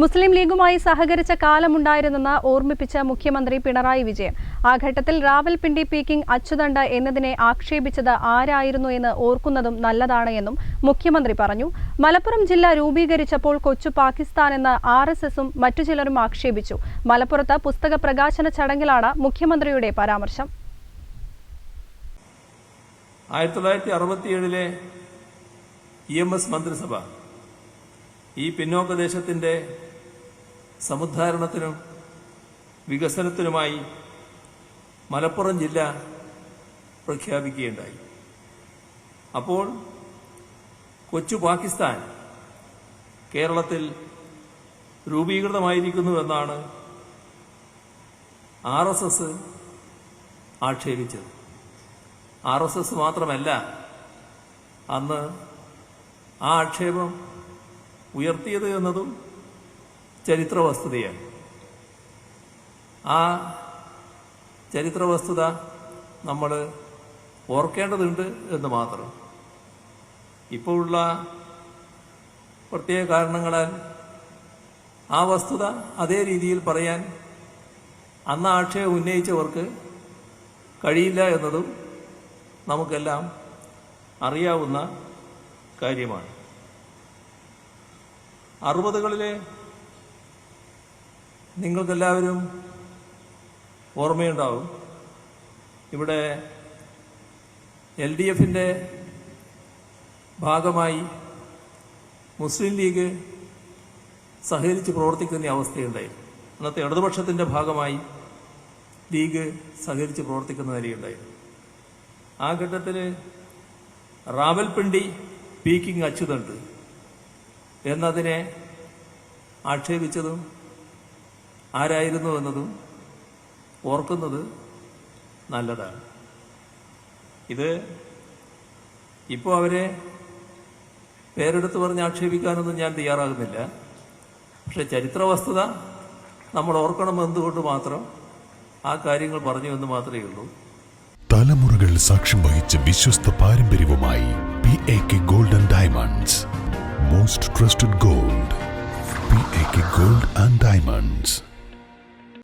Muslim ലീഗുമായി സഹകരിച്ച കാലമുണ്ടായിരുന്നെന്ന് ഓർമ്മിപ്പിച്ച മുഖ്യമന്ത്രി പിണറായി വിജയൻ. ആ ഘട്ടത്തിൽ റാവൽപിണ്ടി പീക്കിംഗ് അച്ചുതണ്ട് എന്നതിനെ ആക്ഷേപിച്ചത് ആരായിരുന്നു എന്ന് ഓർക്കുന്നതും നല്ലതാണ് എന്നും മുഖ്യമന്ത്രി പറഞ്ഞു. മലപ്പുറം ജില്ല രൂപീകരിച്ചപ്പോൾ കൊച്ചു പാകിസ്ഥാൻ എന്ന് ആർ എസ് എസും മറ്റു ചിലരും ആക്ഷേപിച്ചു. മലപ്പുറത്ത് പുസ്തക പ്രകാശന ചടങ്ങിലാണ് മുഖ്യമന്ത്രിയുടെ പരാമർശം. ഇ എം എസ് മന്ത്രിസഭ ഈ പിന്നോക്ക ദേശത്തിന്റെ സമുദ്ധാരണത്തിനും വികസനത്തിനുമായി മലപ്പുറം ജില്ല പ്രഖ്യാപിക്കുകയുണ്ടായി. അപ്പോൾ കൊച്ചു പാകിസ്ഥാൻ കേരളത്തിൽ രൂപീകൃതമായിരിക്കുന്നു എന്നാണ് ആർ എസ് എസ് ആക്ഷേപിച്ചത്. ആർ എസ് എസ് മാത്രമല്ല അന്ന് ആ ആക്ഷേപം ഉയർത്തിയത് എന്നതും ചരിത്ര വസ്തുതയാണ് ആ ചരിത്ര വസ്തുത നമ്മൾ ഓർക്കേണ്ടതുണ്ട് എന്ന് മാത്രം. ഇപ്പോഴുള്ള പ്രത്യേക കാരണങ്ങളാൽ ആ വസ്തുത അതേ രീതിയിൽ പറയാൻ അന്ന് ആക്ഷേപം ഉന്നയിച്ചവർക്ക് കഴിയില്ല എന്നതും നമുക്കെല്ലാം അറിയാവുന്ന കാര്യമാണ്. അറുപതുകളിലെ നിങ്ങൾക്കെല്ലാവരും ഓർമ്മയുണ്ടാവും. ഇവിടെ എൽ ഡി എഫിന്റെ ഭാഗമായി മുസ്ലിം ലീഗ് സഹകരിച്ച് പ്രവർത്തിക്കുന്ന അവസ്ഥയുണ്ടായി അന്നത്തെ ഇടതുപക്ഷത്തിന്റെ ഭാഗമായി ലീഗ് സഹകരിച്ച് പ്രവർത്തിക്കുന്ന നിലയുണ്ടായി ആ ഘട്ടത്തിൽ റാവൽപിണ്ടി പീക്കിംഗ് അച്യുതണ്ട് എന്നതിനെ ആക്ഷേപിച്ചതും ആരായിരുന്നു എന്നതും ഓർക്കുന്നത് നല്ലതാണ്. ഇത് ഇപ്പോൾ അവരെ പേരെടുത്ത് പറഞ്ഞ് ആക്ഷേപിക്കാനൊന്നും ഞാൻ തയ്യാറാകുന്നില്ല. പക്ഷെ ചരിത്ര വസ്തുത നമ്മൾ ഓർക്കണം എന്തുകൊണ്ട് മാത്രം ആ കാര്യങ്ങൾ പറഞ്ഞു എന്ന് മാത്രമേ ഉള്ളൂ. തലമുറകൾ സാക്ഷ്യം വഹിച്ച വിശ്വസ്ത പാരമ്പര്യവുമായി P A K golden diamonds. Most trusted gold P A K gold and diamonds.